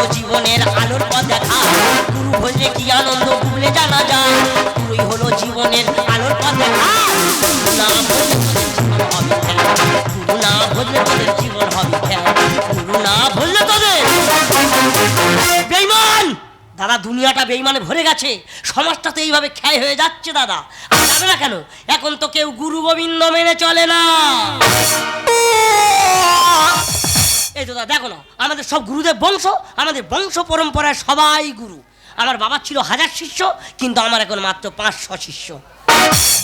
হলো জীবনের আলোর পথ দেখা। গুরু ভজলে কি আনন্দ গুবলে জানা যায়। গুরুই হলো জীবনের আলোর পথ দেখা। না ভজলে জীবন হবে গুরু না তোদের জীবন হবে গুরু না ভজলে তোদের বেইমান! দাদা, দুনিয়াটা বেইমানে ভরে গেছে। সমাজটা তো এইভাবে ক্ষয় হয়ে যাচ্ছে, দাদা। আর যাবে না কেন? এখন তো কেউ গুরু গোবিন্দ মেনে চলে না। এই তো দাদা, দেখো না, আমাদের সব গুরুদেব বংশ, আমাদের বংশ পরম্পরায় সবাই গুরু। আমার বাবা ছিল হাজার শিষ্য, কিন্তু আমার এখন মাত্র পাঁচশো শিষ্য।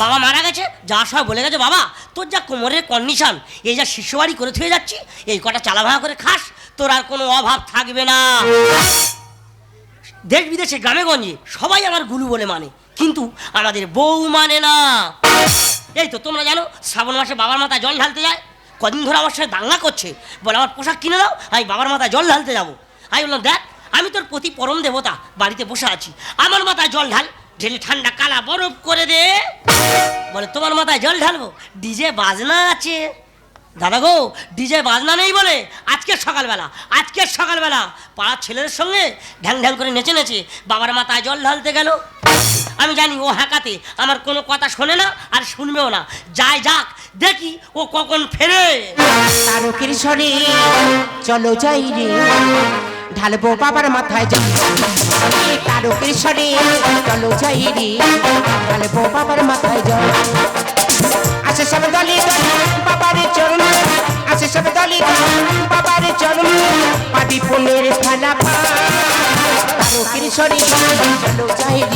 বাবা মারা গেছে, যা সব বলে গেছে, বাবা, তোর যা কোমরের কন্ডিশন এই যা শিষ্যবাড়ি করে থুয়ে যাচ্ছি, এই কটা চালাভাড়া করে খাস, তোর আর কোনো অভাব থাকবে না। দেশ বিদেশে, গ্রামে গঞ্জে, সবাই আমার গুরু বলে মানে কিন্তু আমাদের বউ মানে না। এই তো, তোমরা জানো, শ্রাবণ মাসে বাবার মাথায় জল ঢালতে যায় কদিন ধরে আমার সাথে দাঙ্গা করছে। বলে, আমার পোশাক কিনে দাও, আমি বাবার মাথায় জল ঢালতে যাব। আমি বললাম, দেখ, আমি তোর প্রতি পরম দেবতা, বাড়িতে বসে আছি। আমার মাথায় জল ঢাল, ঢেলে ঠান্ডা কালা বরফ করে দে। বলে, তোমার মাথায় জল ঢালবো? ডিজে বাজনা আছে। দাদা গো, ডিজে বাজনা নেই বলে? আজকের সকালবেলা আজকের সকালবেলা। পাড়ার ছেলেদের সঙ্গে ঢ্যাং ঢ্যাং করে নেচে নেচে বাবার মাথায় জল ঢালতে গেল। আমি জানি ও হাঁকাতে আমার কোনো কথা শোনে না আর শুনবেও না। যাই যাক, দেখি ও কখন ফেরে। তারকের সরে চলো যাই রে। ঢালবো বাবার মাথায় জল তারকের সরে চলো যাই রে। ঢালবো বাবার মাথায় জল আসে সব দলি দলি বাবার চরণ। আসে সব দলি দলি বাবার চরণ। পাবি পুনের থালা পা। তারকের সরে চলো যাই রে।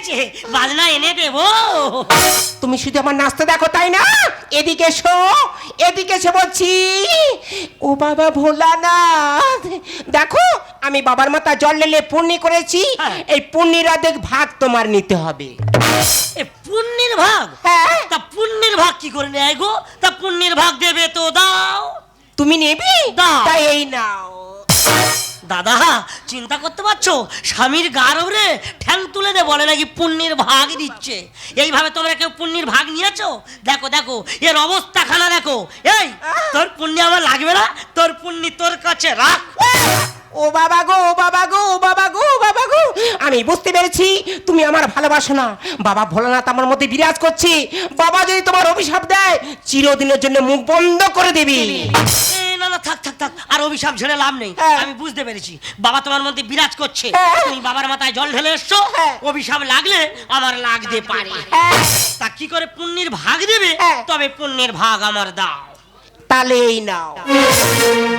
হয়েছে? বাজনা এনে দেবো। তুমি শুধু আমার নাচতে দেখো তাই না? এদিকে এসো এদিকে এসে বলছি ও বাবা ভোলানাথ দেখো আমি বাবার মাথা জল লেলে পুণ্যি করেছি হ্যাঁ। এই পুণ্যির অর্ধেক ভাগ তোমার নিতে হবে। পুণ্যের ভাগ? হ্যাঁ। তা পুণ্যের ভাগ কি করে নেয় গো? তা পুণ্যের ভাগ দেবে তো দাও। তুমি নেবে? দাও। তাই এই নাও। দাদা, চিন্তা করতে পারছ? স্বামীর গারবরে ঠ্যাং তুলে দে, বলে নাকি পুণ্যের ভাগ দিচ্ছে। এইভাবে তোমরা কেউ পুণ্যের ভাগ নিয়েছো? দেখো দেখো, এর অবস্থা খানা দেখো। এই, তোর পুণ্য আমার লাগবে না, তোর পুণ্যি তোর কাছে রাখ। ও বাবা গো, ও বাবা গো, ও বাবা আমি বুঝতে পেরেছি? তুমি আমার ভালোবাসো না। বাবা ভোলানাথ আমার মধ্যে বিরাজ করছে। বাবা যদি তোমার অভিশাপ দেয় চিরদিনের জন্য মুখ বন্ধ করে দিবি। না না থাক থাক থাক। আর অভিশাপ ঝেড়ে লাভ নেই। হ্যাঁ। আমি বুঝতে পেরেছি। বাবা তোমার মধ্যে বিরাজ করছে। হ্যাঁ। তুমি বাবার মাথায় জল ঢেলে এসছো। হ্যাঁ। অভিশাপ লাগলে আমার লাগতে পারে। তা কি করে পুণ্যের ভাগ দেবে। তবে পুণ্যের ভাগ আমার দাও। নাও।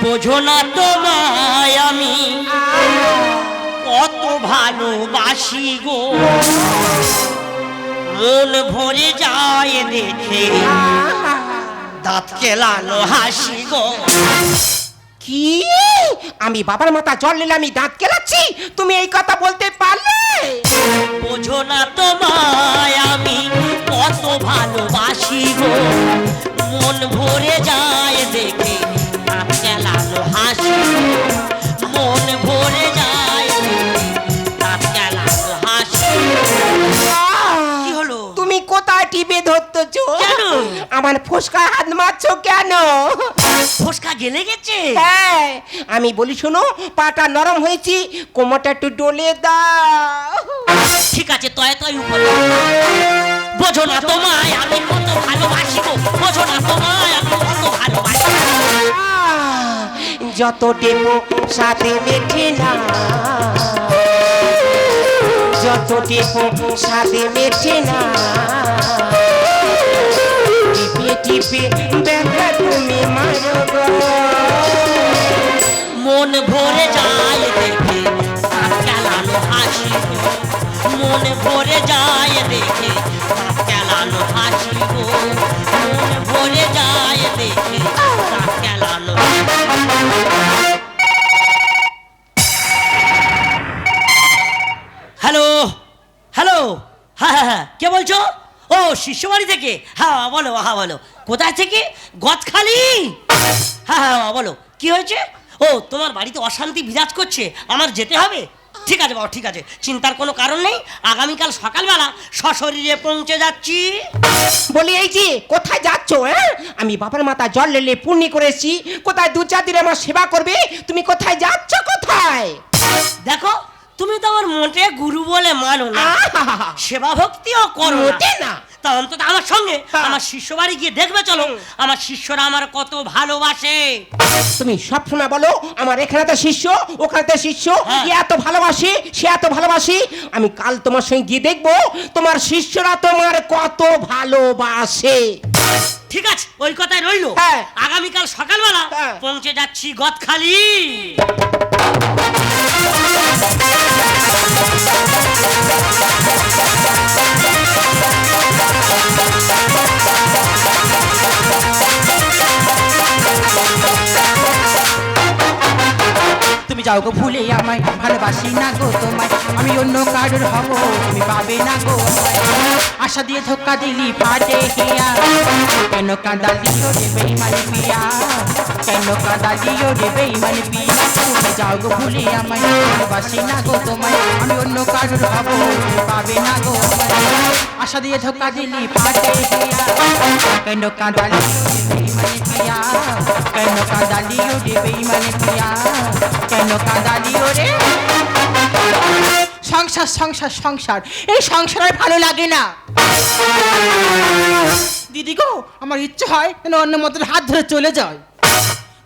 বোঝো না তোমায় আমি। কত ভালোবাসি গো। মন ভরে যায় দেখে। দাঁত কেলানো হাসি গো। কি? আমি বাবার মাথা জল নিলে আমি দাঁত কেলাচ্ছি? তুমি এই কথা বলতে পারলে? বোঝো না তোমায় আমি কত ভালোবাসি গো। মন ভরে যায় দেখে দাঁত কেলানো হাসি গো। টিপে ধরতেছো কেন? আমার ফোসকা হাত মারছো কেন? ফোসকা গেলে গেছে? হ্যাঁ আমি বলি শোনো পাটা নরম হয়েছি কোমরটা একটু ডলে দাও। ঠিক আছে তয় তয় উপরে। বোঝো না তোমায় আমি কত ভালোবাসি গো। বোঝো না তোমায় আমি কত ভালোবাসি যত ডেমো সাথে মেঠে না যত টিপো সাথে মেছে না। টিপে টিপে দেখা তুমি মারো শিষ্যবাড়ি থেকে? হ্যাঁ বলো হ্যাঁ বলো। কোথায় থেকে? গদখালি! হ্যাঁ হ্যাঁ বলো। কি হয়েছে? ও তোমার বাড়িতে অশান্তি বিরাজ করছে। আমার যেতে হবে? ঠিক আছে বাবা ঠিক আছে। চিন্তার কোনো কারণ নেই। আগামীকাল সকালবেলা সশরীরে পৌঁছে যাচ্ছি। বলি এই যে কোথায় যাচ্ছ হ্যাঁ? আমি বাবার মাথা জল লেলে পূর্ণি করেছি কোথায় দু চার দিন আমার সেবা করবে? তুমি কোথায় যাচ্ছ কোথায়? দেখো তুমি তো আমার মোটে গুরু বলে মানো না! সেবা ভক্তিও করো মোটে না। তা অন্তত আমার সঙ্গে। আমার শিষ্য বাড়ি গিয়ে দেখবে চলো আমার শিষ্যরা আমার কত ভালোবাসে তুমি সব সময় বলো আমার এখানে তো শিষ্য ওখানে তো শিষ্য হ্যাঁ। এত ভালোবাসে সে এত ভালোবাসি আমি কাল তোমার সঙ্গে গিয়ে দেখব তোমার শিষ্যরা তোমার কত ভালোবাসে ঠিক আছে ওই কথাই রইল হ্যাঁ। আগামীকাল সকালবেলা হ্যাঁ। পৌঁছে যাচ্ছি গদখালি তুমি যাও গো ভুলে আমায়, ভালোবাসি না গো তোমায়। আমি অন্য কারোর হব, তুমি পাবে না গো। আশা দিয়ে ধোকা দিলি, ফাটে হিয়া। কেন কাঁদালিও রে বেইমান পিয়া? কেন কাঁদালিও রে বেইমান পিয়া তুমি যাও গো ভুলে আমায় ভালোবাসি না গো তোমায়। আমি অন্য কারোর তুমি পাবে না গো। আশা দিয়ে ধোকা দিলি হিয়া কেন রে বেইমান পিয়া কেন কাঁদালিও রে বেইমান পিয়া কেন কাঁদালিও রে সংসার সংসার সংসার। এই সংসার আর ভালো লাগে না। দিদি গো, আমার ইচ্ছে হয় যেন অন্য মতের হাত ধরে চলে যায়।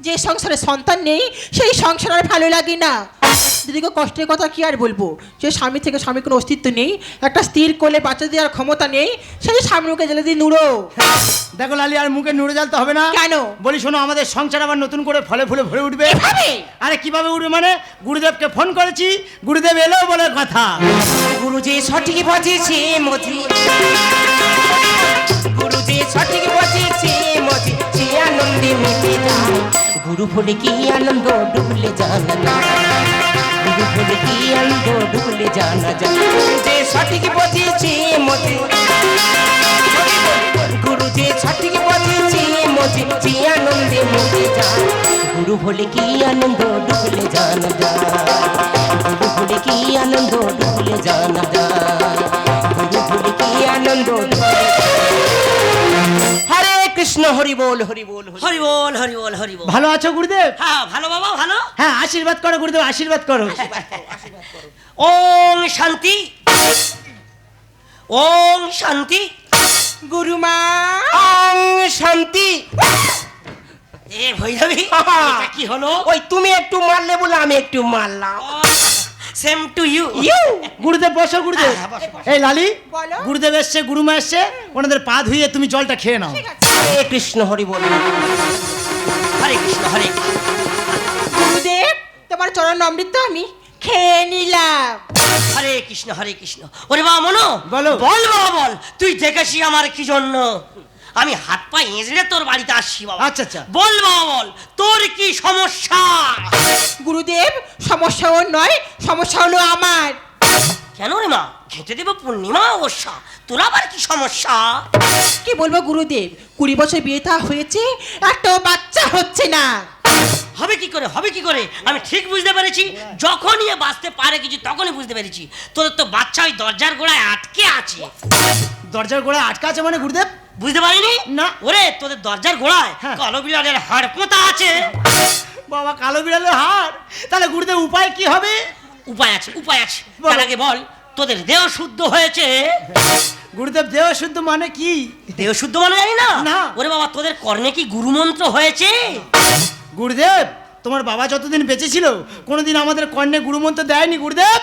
যে সংসারে সন্তান নেই সেই সংসার আর ভালো লাগে না। দিদিকে কষ্টের কথা কি আর বলব? যে স্বামী থেকে স্বামীর কোনো অস্তিত্ব নেই একটা স্থির কোলে বাচ্চা দেওয়ার ক্ষমতা নেই সেই স্বামীর মুখে জেলে দিয়ে নুড়ো। দেখো লালি আর মুখে নুড়ে জ্বালতে হবে না। কেন? বলি শোনো আমাদের সংসার আবার নতুন করে ফলে ফুলে ভরে উঠবে। আরে কীভাবে উঠবে মানে? গুরুদেবকে ফোন করেছি গুরুদেব এলো বলে কথা। গুরুজি সঠিক বাজেছে মজি গুরুজি সঠিক বাজেছে আনন্দে মেতে যায়। গুরু বলে কি আনন্দ, ডুবলে জানা যায়। গুরু বলে কি আনন্দ, ডুবলে জানা যায়। গুরুজি সঠিক বাজেছে মজি। গুরুজি সঠিক বাজেছে মজি। সে আনন্দে মেতে যায়। গুরু বলে কি আনন্দ, ডুবলে জানা যায়। গুরু বলে কি আনন্দ, ডুবলে জানা যায়। গুরু বলে কি আনন্দ, ডুবলে কৃষ্ণ হরি বল হরি বল হরি বল। হরি বল হরি বল ভালো আছো গুরুদেব? হ্যাঁ ভালো বাবা ভালো? হ্যাঁ আশীর্বাদ করো গুরুদেব আশীর্বাদ করো। ওং শান্তি। ওং শান্তি। গুরুমা। ওং শান্তি। এ ভৈরবী এটা কি হলো? ওই তুমি একটু মারলে বলে আমি একটু মারলাম। সেম টু ইউ ইউ গুরুদেব বসো গুরুদেব। হ্যাঁ, বসো। এই লালি বলো। গুরুদেব এসছে গুরুমা এসছে ওনাদের পা ধুইয়ে তুমি জলটা খেয়ে নাও। হরে কৃষ্ণ হরি বল। হরে কৃষ্ণ হরে কৃষ্ণ। গুরুদেব তোমার চরণ অমৃত আমি খেয়ে নিলাম। হরে কৃষ্ণ হরে কৃষ্ণ। ওরে বাবা মনো বলো। বল বাবা বল। তুই দেখেছি আমার কি জন্য? আমি হাত পা এঁচড়ে তোর বাড়িতে আসছি বাবা। আচ্ছা, আচ্ছা। বল বাবা বল তোর কি সমস্যা? গুরুদেব সমস্যা ওর নয় সমস্যা হলো আমার। কেন রে মা? খেতে দেবো পূর্ণিমা অবশ্যা। তোর আবার কি সমস্যা? কি বলব গুরুদেব? কুড়ি বছর বিয়ে থা হয়েছে একটাও বাচ্চা হচ্ছে না। হবে কি করে হবে কি করে? আমি ঠিক বুঝতে পেরেছি। যখনই এ বাঁচতে পারে কিছু তখনই বুঝতে পেরেছি। তোদের তো বাচ্চা ওই দরজার গোড়ায় আটকে আছে। দরজার গোড়ায় আটকা আছে মানে গুরুদেব? বুঝতে পারিনি? না। ওরে তোদের দরজার গোড়ায় হ্যাঁ। কালো বিড়ালের হাড় পোঁতা আছে। বাবা কালো বিড়ালের হার তাহলে গুরুদেব উপায় কি হবে? উপায় আছে উপায় আছে। বলো। তার আগে বল। তোদের দেহ শুদ্ধ হয়েছে? গুরুদেব দেহ শুদ্ধ মানে কি? দেহ শুদ্ধ মানে জানি না। ওরে বাবা তোদের কর্ণে কি গুরুমন্ত্র হয়েছে? গুরুদেব তোমার বাবা যতদিন বেঁচে ছিল কোনোদিন আমাদের কর্ণে গুরুমন্ত্র দেয়নি গুরুদেব?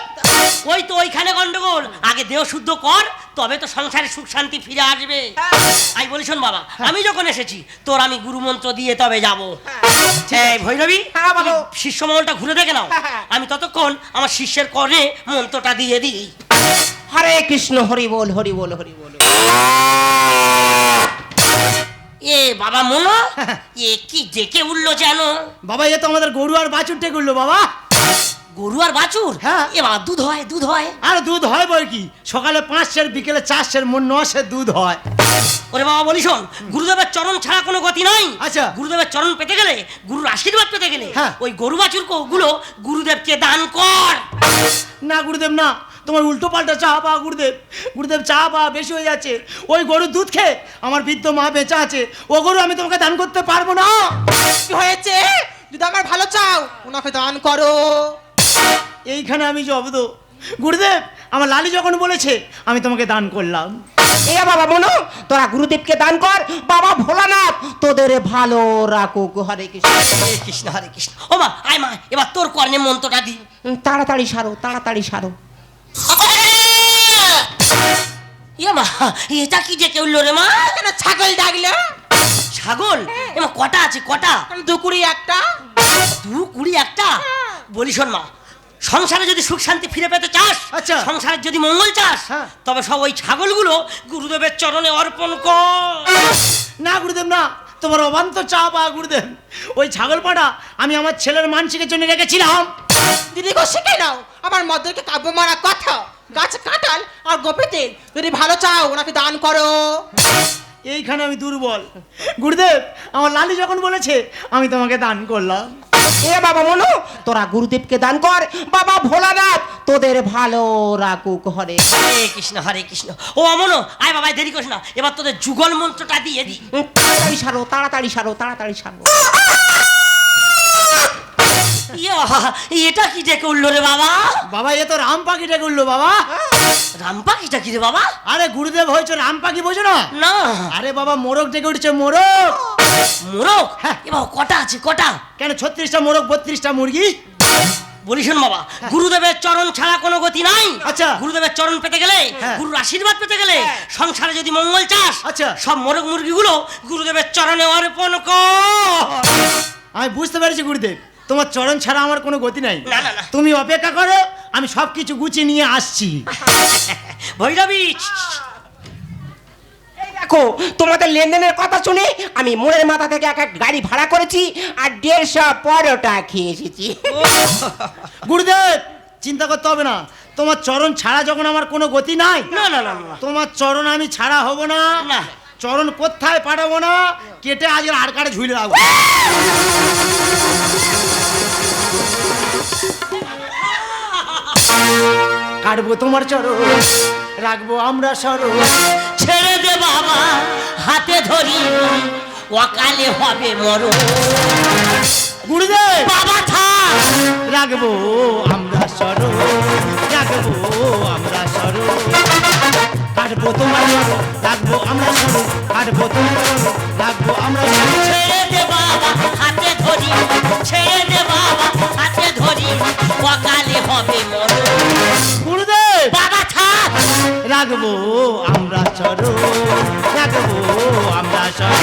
ওই তো ওইখানে গন্ডগোল। আগে দেহ শুদ্ধ কর তবে তো সংসারে সুখ শান্তি ফিরে আসবে। আমি বলি শোন বাবা আমি যখন এসেছি তোর আমি গুরুমন্ত্র দিয়ে তবে যাব। ভৈরবী হ্যাঁ। তুমি শিষ্য মহলটা ঘুরে দেখে নাও। হ্যাঁ, হ্যাঁ। আমি ততক্ষণ আমার শিষ্যের কর্ণে মন্ত্রটা দিয়ে দিই। হরে কৃষ্ণ হরি বল হরি বল হরি বল। এ বাবা মনো এ কি ডেকে উঠল যেন? বাবা এ তো আমাদের গরু আর বাছুর টেক উঠল বাবা। গরু আর বাছুর? হ্যাঁ। এ এবার দুধ হয় দুধ হয়। আর দুধ হয় বই কি? সকালে পাঁচ সের বিকেলে চার সের মন ন সের দুধ হয়। ওরে বাবা বলি শোন গুরুদেবের চরণ ছাড়া কোনো গতি নাই। আচ্ছা। গুরুদেবের চরণ পেতে গেলে গুরুর আশীর্বাদ পেতে গেলে হ্যাঁ। ওই গরু বাছুরগুলো গুরুদেবকে দান কর। না গুরুদেব না। তোমার উল্টো পাল্টা চা পা গুরুদেব। গুরুদেব চা পা বেশি হয়ে যাচ্ছে। ওই গরুর দুধ খেয়ে আমার বৃদ্ধ মা বেঁচে আছে। ও গরু আমি তোমাকে দান করতে পারব না। কি হয়েছে? যদি আমার ভালো চাও ওনাকে দান করো। এইখানে আমি জব্দ গুরুদেব আমার লালি যখন বলেছে আমি তোমাকে দান করলাম। এ বাবা মনো তোরা গুরুদেবকে দান কর। বাবা ভোলানাথ তোদের ভালো রাখুক। হরে কৃষ্ণ হরে কৃষ্ণ হরে কৃষ্ণ। ও মা আয় মা এবার তোর কর্ণে মন্ত্রটা দি। তাড়াতাড়ি সারো তাড়াতাড়ি সারো। ইয়ে মা এটা কি যে কেউ রে মা? কেন ছাগল ডাকলো? ছাগল? এমা কটা আছে কটা? দু কুড়ি একটা। দু কুড়ি একটা? বলি শোন মা সংসারে যদি সুখ শান্তি ফিরে পেতে চাস আচ্ছা। সংসারের যদি মঙ্গল চাস হ্যাঁ। তবে সব ওই ছাগলগুলো গুরুদেবের চরণে অর্পণ কর। না গুরুদেব না। তোমার অবান্ত চা পা গুরুদেব। ওই ছাগল পাটা আমি আমার ছেলের মানসিকের জন্য রেখেছিলাম। দিদি গো শিখে নাও। আমার মদ্দকে কাব্য মারা কথা। গাছ কাঁঠাল আর গোপে তেল যদি ভালো চাও ওনাকে দান করো। এইখানে আমি দুর্বল। গুরুদেব আমার লালি যখন বলেছে আমি তোমাকে দান করলাম। এ বাবা মনো তোরা গুরুদেবকে দান কর। বাবা ভোলানাথ তোদের ভালো রাখুক হরে হরে কৃষ্ণ হরে কৃষ্ণ। ও অমনো আয় বাবা দেরি করিস না। এবার তোদের যুগল মন্ত্রটা দিয়ে দি। তাড়াতাড়ি সারো তাড়াতাড়ি সারো তাড়াতাড়ি সারো। ইয়ে এটা কি ডেকে উঠল রে বাবা? বাবা এ তো রাম পাখি ডেকে উঠল বাবা রাম্পা কিটা কি রে বাবা? আরে গুরুদেব হয়েছে রাম পাখি বোঝো না? না। আরে বাবা মোরগ ডেকে উঠছে মোরগ। মোরগ? হ্যাঁ। এ বাবা কটা আছে কটা? কেন ছত্রিশটা মোরগ বত্রিশটা মুরগি? বলি শোন বাবা গুরুদেবের চরণ ছাড়া কোনো গতি নাই। আচ্ছা। গুরুদেবের চরণ পেতে গেলে হ্যাঁ। গুরুর আশীর্বাদ পেতে গেলে সংসারে যদি মঙ্গল চাস আচ্ছা। সব মোরগ মুরগিগুলো গুরুদেবের চরণে অর্পণ কর। আমি বুঝতে পেরেছি গুরুদেব। তোমার চরণ ছাড়া আমার কোনো গতি নাই। তুমি অপেক্ষা করো। আমি সব কিছু গুছিয়ে নিয়ে আসছি। ভৈরবী দেখো তোমাদের লেনদেনের কথা শুনে আমি মোড়ের মাথা থেকে এক এক গাড়ি ভাড়া করেছি আর দেড়শো পরোটা খেয়ে এসেছি। গুরুদেব চিন্তা করতে হবে না। তোমার চরণ ছাড়া যখন আমার কোনো গতি নাই না না না তোমার চরণ আমি ছাড়া হব না। না। চরণ কোথায় পাঠাবো না? কেটে আজ আর কাটে ঝুলে রাখব। কাটবো তোমার চরণ রাখব আমরা সরণ ছেড়ে দে বাবা হাতে ধরি অকালে হবে মরো গুরুদেব! বাবা থাক! রাখব আমরা সরণ রাখব আমরা সরণ কাটবো তোমার চরণ রাখব আমরা সরণ কাটবো তোমার চরণ রাখব আমরা ছেড়ে দে বাবা হাতে ধরি ছেড়ে দে বাবা হাতে ধরি অকালে হবে মরো গুরুদেব! বাবা থাক রাখব আমরা চরণ রাখব আমরা সরণ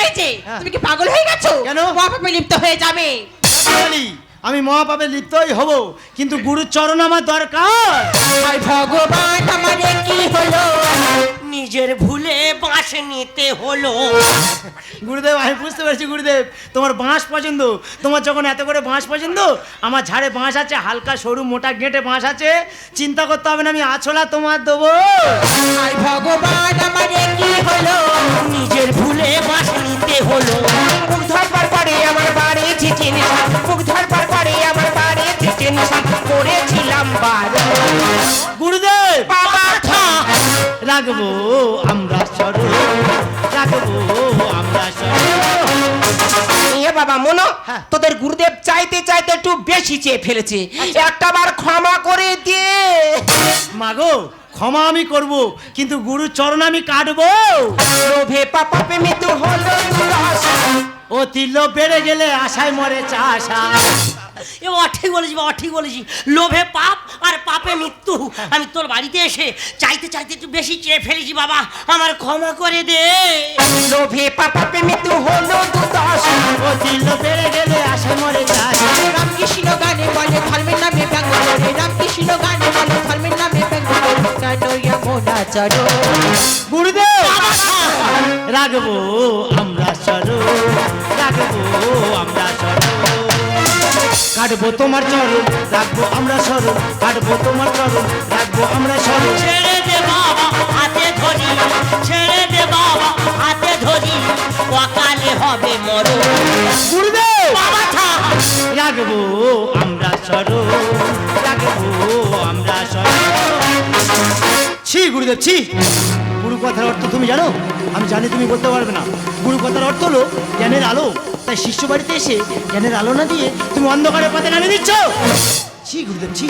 এই যে তুমি কি পাগল হয়ে গেছো? কেন? মহাপাপে লিপ্ত হয়ে যাবে। আমি মহাপাপে লিপ্তই হব কিন্তু গুরুর চরণ আমার দরকার। হায় ভগবান আমারে কি হলো? নিজের ভুলে বাঁশ নিতে হলো। গুরুদেব আমি বুঝতে পারছি গুরুদেব। তোমার বাঁশ পছন্দ? তোমার যখন এত করে বাঁশ পছন্দ আমার ঝাড়ে বাঁশ আছে হালকা সরু মোটা গেঁটে বাঁশ আছে। চিন্তা করতে হবে না আমি আছলা তোমার দেবো। ভগবান আমার কি হলো? নিজের ভুলে বাঁশ নিতে হলো। রাখব আমরা সরণ রাখব আমরা বাবা মনো হ্যাঁ। তোদের গুরুদেব চাইতে চাইতে একটু বেশি চেয়ে ফেলেছে। একটা বার ক্ষমা করে দিয়ে মাগো ক্ষমা আমি করব কিন্তু গুরু চরণ আমি কাটবো। লোভে পাপা মৃত্যু হলো দুর্দশা। ও তিল্ল বেড়ে গেলে আশায় মরে চাষা এ বাবা ঠিক বলেছি বাবা ঠিক বলেছি। লোভে পাপ আর পাপে মৃত্যু। আমি তোর বাড়িতে এসে চাইতে চাইতে একটু বেশি চেয়ে ফেলেছি বাবা। আমার ক্ষমা করে দে। লোভে পাপা মৃত্যু হলো দুর্দশা। ও তিল্ল বেড়ে গেলে আশায় মরে চাষা রামকৃষ্ণ গানে বলে ধর্মের নামে ব্যঙ্গ করে। রামকৃষ্ণ গানে বলে ধর্মের নামে ব্যঙ্গ করে। কেন এমন আচরণ? গুরুদেব! রাখব আমরা সরো রাখব আমরা সরো। কাটবো তোমার চরণ রাখব আমরা স্মরণ কাটবো তোমার চরণ রাখব আমরা স্মরণ ছেড়ে দে বাবা হাতে ধরি। ছেড়ে দে বাবা হাতে ধরি। অকালে হবে মরণ। গুরুদেব! বাবা থাক রাখব আমরা স্মরণ রাখব আমরা স্মরণ ছি গুরুদেব ছি। গুরু কথার অর্থ তুমি জানো? আমি জানি তুমি বলতে পারবে না। গুরু কথার অর্থ হলো জ্ঞানের আলো। তাই শিষ্য বাড়িতে এসে জ্ঞানের আলো না দিয়ে তুমি অন্ধকারের পথে নামিয়ে দিচ্ছ। ছি, গুরুদেব, ছি।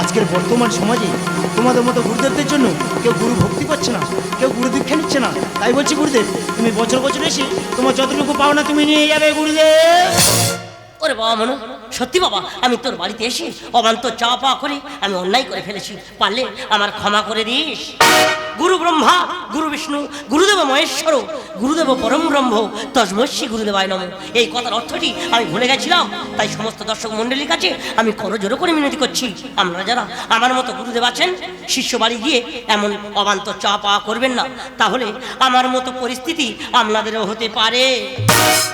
আজকের বর্তমান সমাজে তোমাদের মতো গুরুদেবদের জন্য কেউ গুরু ভক্তি করছে না, কেউ গুরু দীক্ষা নিচ্ছে না। তাই বলছি, গুরুদেব, তুমি বছর বছর এসে তোমার যতটুকু পাও না তুমি নিয়ে যাবে, গুরুদেব। ওরে বাবা মনো, সত্যি বাবা, আমি তোর বাড়িতে এসে অবান্ত চাওয়া পাওয়া করে, আমি অন্যায় করে ফেলেছি। পারলে আমার ক্ষমা করে দিস। গুরু ব্রহ্মা গুরু বিষ্ণু গুরুদেব মহেশ্বর গুরুদেব পরম ব্রহ্ম তসমস্বী গুরুদেবায় নম এই কথার অর্থটি আমি ভুলে গেছিলাম তাই সমস্ত দর্শক মণ্ডলীর কাছে আমি করজোড়ো করে মিনতি করছি আমরা যারা আমার মতো গুরুদেব আছেন শিষ্য বাড়ি গিয়ে এমন অবান্ত চা পাওয়া করবেন না তাহলে আমার মতো পরিস্থিতি আপনাদেরও হতে পারে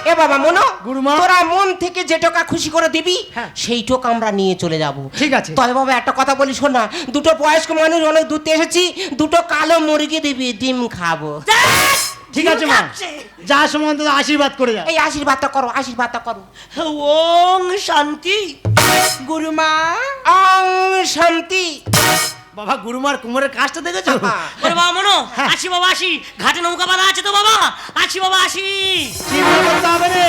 এ বাবা মনো গুরুমা। তোরা মন থেকে যে টাকা খুশি করে দিবি হ্যাঁ। সেই টোক আমরা নিয়ে চলে যাব ঠিক আছে। তবে বাবা একটা কথা বলি শোন না দুটো বয়স্ক মানুষ অনেক দূরতে এসেছি দুটো কালো মুরগি দিবি ডিম খাব। ঠিক আছে মা। যা সময় অন্তত আশীর্বাদ করে যা। এই আশীর্বাদটা করো আশীর্বাদটা করো। ওং শান্তি। গুরুমা। অং শান্তি। বাবা গুরুমার কোমরের কাজটা দেখেছ? ওরে বাবা মনো আসি বাবা আসি ঘাটে নৌকা বাঁধা আছে তো বাবা? আসি বাবা আসি চিন্তা করতে হবে রে?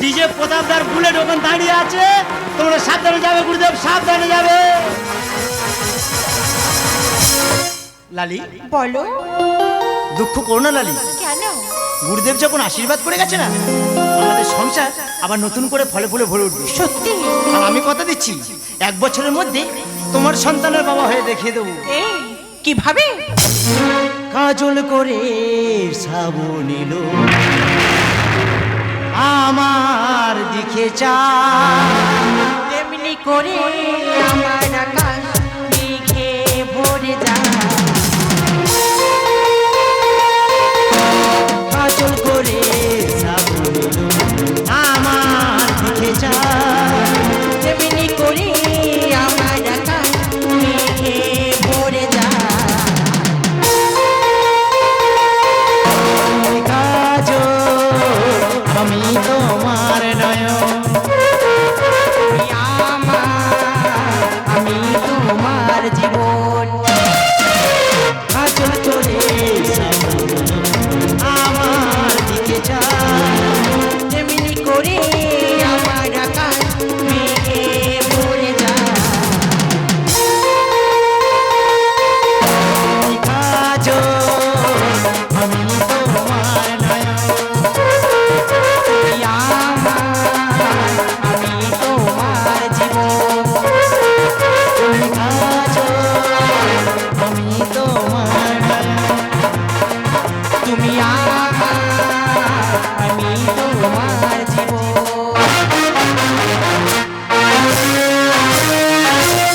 ডিজে প্রতাপদার বুলেট ওখানে দাঁড়িয়ে আছে। তোমরা সাবধানে যাবে গুরুদেব সাবধানে যাবে। লালি? বলো। দুঃখ করো না লালি। কেন? গুরুদেব যখন আশীর্বাদ করে গেছে না আমাদের সংসার আবার নতুন করে ফলে ফুলে ভরে উঠবে। সত্যি? আর আমি কথা দিচ্ছি এক বছরের মধ্যে তোমার সন্তানের বাবা হয়ে দেখিয়ে দেবো। কীভাবে? কাজল করে শ্রাবণ এলো আমার দিকে চা তেমনি করে আমার